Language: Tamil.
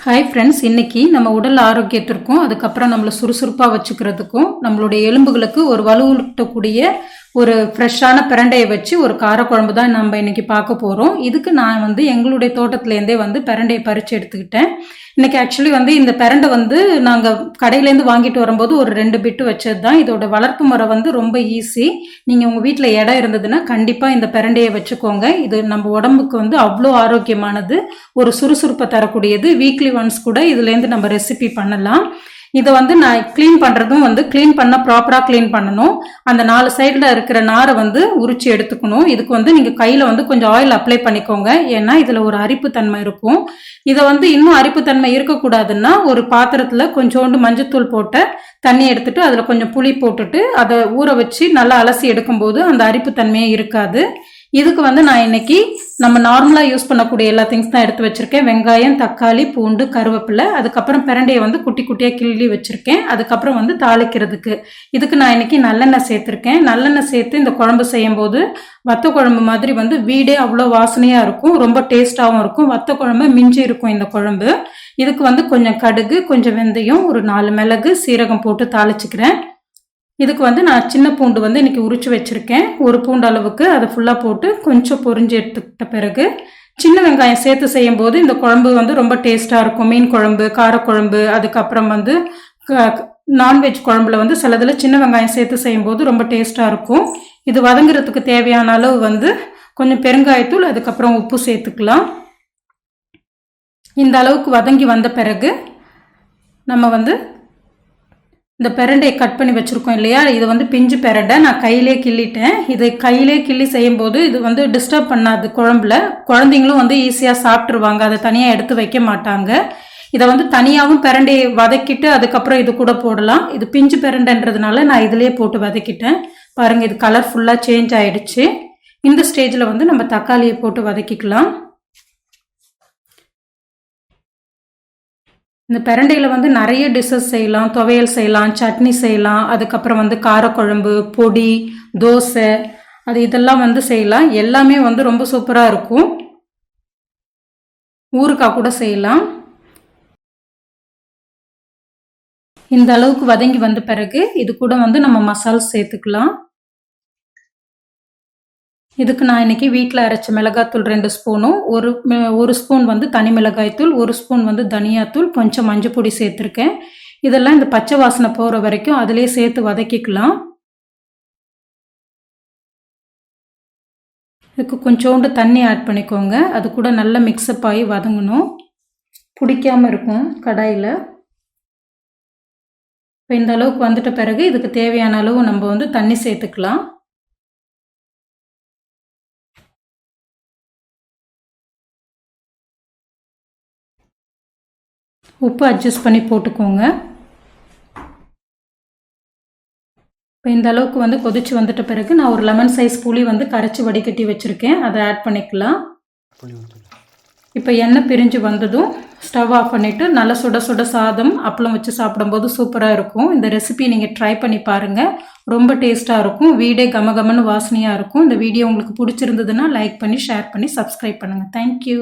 ஹாய் ஃப்ரெண்ட்ஸ் இன்றைக்கி நம்ம உடல் ஆரோக்கியத்திற்கும் அதுக்கப்புறம் நம்மளை சுறுசுறுப்பாக வச்சுக்கிறதுக்கும் நம்மளுடைய எலும்புகளுக்கு ஒரு வலுவூட்டக்கூடிய ஒரு ஃப்ரெஷ்ஷான பிரண்டையை வச்சு ஒரு காரக்குழம்பு தான் நம்ம இன்னைக்கு பார்க்க போகிறோம் இதுக்கு நான் வந்து எங்களுடைய தோட்டத்துலேருந்தே வந்து பிரண்டையை பறித்து எடுத்துக்கிட்டேன். இன்னைக்கு ஆக்சுவலி வந்து இந்த பிரண்டை வந்து நாங்கள் கடையிலேருந்து வாங்கிட்டு வரும்போது ஒரு ரெண்டு பிட்டு வச்சது தான். இதோட வளர்ப்பு முறை வந்து ரொம்ப ஈஸி நீங்கள் உங்கள் வீட்டில் இடம் இருந்ததுன்னா கண்டிப்பாக இந்த பிரண்டையை வச்சுக்கோங்க. இது நம்ம உடம்புக்கு வந்து அவ்வளோ ஆரோக்கியமானது ஒரு சுறுசுறுப்பை தரக்கூடியது. வீக்லி ஒன்ஸ் கூட இதுலேருந்து நம்ம ரெசிபி பண்ணலாம். இதை வந்து நான் க்ளீன் பண்ணுறதும் வந்து க்ளீன் பண்ண ப்ராப்பராக க்ளீன் பண்ணணும். அந்த நாலு சைடில் இருக்கிற நாரை வந்து உரிச்சு எடுத்துக்கணும். இதுக்கு வந்து நீங்கள் கையில் வந்து கொஞ்சம் ஆயில் அப்ளை பண்ணிக்கோங்க. ஏன்னா இதில் ஒரு அரிப்புத்தன்மை இருக்கும். இதை வந்து இன்னும் அரிப்புத்தன்மை இருக்கக்கூடாதுன்னா ஒரு பாத்திரத்தில் கொஞ்சோண்டு மஞ்சத்தூள் போட்ட தண்ணி எடுத்துட்டு அதில் கொஞ்சம் புளி போட்டுட்டு அதை ஊற வச்சு நல்லா அலசி எடுக்கும்போது அந்த அரிப்புத்தன்மையே இருக்காது. இதுக்கு வந்து நான் இன்னைக்கு நம்ம நார்மலாக யூஸ் பண்ணக்கூடிய எல்லா திங்ஸ் தான் எடுத்து வச்சுருக்கேன். வெங்காயம் தக்காளி பூண்டு கருவேப்பிலை. அதுக்கப்புறம் பிரண்டையை வந்து குட்டி குட்டியாக கிள்ளி வச்சுருக்கேன். அதுக்கப்புறம் வந்து தாளிக்கிறதுக்கு. இதுக்கு நான் இன்னைக்கு நல்லெண்ணெய் சேர்த்துருக்கேன். நல்லெண்ணெய் சேர்த்து இந்த குழம்பு செய்யும் போது வத்த குழம்பு மாதிரி வந்து வீடே அவ்வளோ வாசனையாக இருக்கும். ரொம்ப டேஸ்ட்டாகவும் இருக்கும். வத்த குழம்பு மிஞ்சி இருக்கும் இந்த குழம்பு. இதுக்கு வந்து கொஞ்சம் கடுகு கொஞ்சம் வெந்தயம் ஒரு நாலு மிளகு சீரகம் போட்டு தாளிச்சுக்கிறேன். இதுக்கு வந்து நான் சின்ன பூண்டு வந்து இன்றைக்கி உரிச்சு வச்சுருக்கேன். ஒரு பூண்டு அளவுக்கு அதை ஃபுல்லாக போட்டு கொஞ்சம் பொரிஞ்சு எடுத்துக்கிட்ட பிறகு சின்ன வெங்காயம் சேர்த்து செய்யும்போது இந்த குழம்பு வந்து ரொம்ப டேஸ்ட்டாக இருக்கும். மீன் குழம்பு காரக்குழம்பு அதுக்கப்புறம் வந்து நான்வெஜ் குழம்புல வந்து சிலதில் சின்ன வெங்காயம் சேர்த்து செய்யும்போது ரொம்ப டேஸ்ட்டாக இருக்கும். இது வதங்குறதுக்கு தேவையான அளவு வந்து கொஞ்சம் பெருங்காயத்தூள் அதுக்கப்புறம் உப்பு சேர்த்துக்கலாம். இந்த அளவுக்கு வதங்கி வந்த பிறகு நம்ம வந்து இந்த பெரண்டையை கட் பண்ணி வச்சுருக்கோம் இல்லையா? இது வந்து பிஞ்சு பெரண்டை. நான் கையிலே கிள்ளிட்டேன். இது கையிலே கிள்ளி செய்யும்போது இது வந்து டிஸ்டர்ப் பண்ணாது குழம்புல. குழந்தைங்களும் வந்து ஈஸியாக சாப்பிட்ருவாங்க அதை தனியாக எடுத்து வைக்க மாட்டாங்க. இதை வந்து தனியாகவும் பிரண்டையை வதக்கிட்டு அதுக்கப்புறம் இது கூட போடலாம். இது பிஞ்சு பிரண்டைன்றதுனால நான் இதிலே போட்டு வதக்கிட்டேன். பாருங்கள் இது கலர் ஃபுல்லாக சேஞ்ச் ஆகிடுச்சு இந்த ஸ்டேஜில் வந்து நம்ம தக்காளியை போட்டு வதக்கிக்கலாம். இந்த பிரண்டையில் வந்து நிறைய டிஷ்ஷஸ் செய்யலாம். துவையல் செய்யலாம் சட்னி செய்யலாம். அதுக்கப்புறம் வந்து காரக்குழம்பு பொடி தோசை அது இதெல்லாம் வந்து செய்யலாம். எல்லாமே வந்து ரொம்ப சூப்பராக இருக்கும். ஊறுக்காய் கூட செய்யலாம். இந்த அளவுக்கு வதங்கி வந்த பிறகு இது கூட வந்து நம்ம மசால் சேர்த்துக்கலாம். இதுக்கு நான் இன்றைக்கி வீட்டில் அரைச்ச மிளகாத்தூள் ரெண்டு ஸ்பூனும் ஒரு ஒரு ஸ்பூன் வந்து தனி மிளகாய்த்தூள் ஒரு ஸ்பூன் வந்து தனியாத்தூள் கொஞ்சம் மஞ்சள் பொடி சேர்த்துருக்கேன். இதெல்லாம் இந்த பச்சை வாசனை போகிற வரைக்கும் அதிலே சேர்த்து வதக்கிக்கலாம். இதுக்கு கொஞ்சோண்டு தண்ணி ஆட் பண்ணிக்கோங்க. அது கூட நல்லா மிக்சப் ஆகி வதங்கணும். பிடிக்காமல் இருக்கும் கடாயில். இப்போ இந்த அளவுக்கு வந்துட்ட பிறகு இதுக்கு தேவையான அளவு நம்ம வந்து தண்ணி சேர்த்துக்கலாம். உப்பு அட்ஜஸ்ட் பண்ணி போட்டுக்கோங்க. இப்போ இந்த அளவுக்கு வந்து கொதிச்சு வந்துட்ட பிறகு நான் ஒரு லெமன் சைஸ் புளி வந்து கரைச்சி வடிகட்டி வச்சுருக்கேன். அதை ஆட் பண்ணிக்கலாம். இப்போ எண்ணெய் பிரிஞ்சு வந்ததும் ஸ்டவ் ஆஃப் பண்ணிவிட்டு நல்லா சுட சுட சாதம் அப்பளம் வச்சு சாப்பிடும்போது சூப்பராக இருக்கும். இந்த ரெசிபி நீங்கள் ட்ரை பண்ணி பாருங்கள் ரொம்ப டேஸ்ட்டாக இருக்கும். வீடே கமகமன்னு வாசனையாக இருக்கும். இந்த வீடியோ உங்களுக்கு பிடிச்சிருந்ததுன்னா லைக் பண்ணி ஷேர் பண்ணி சப்ஸ்கிரைப் பண்ணுங்கள் தேங்க்யூ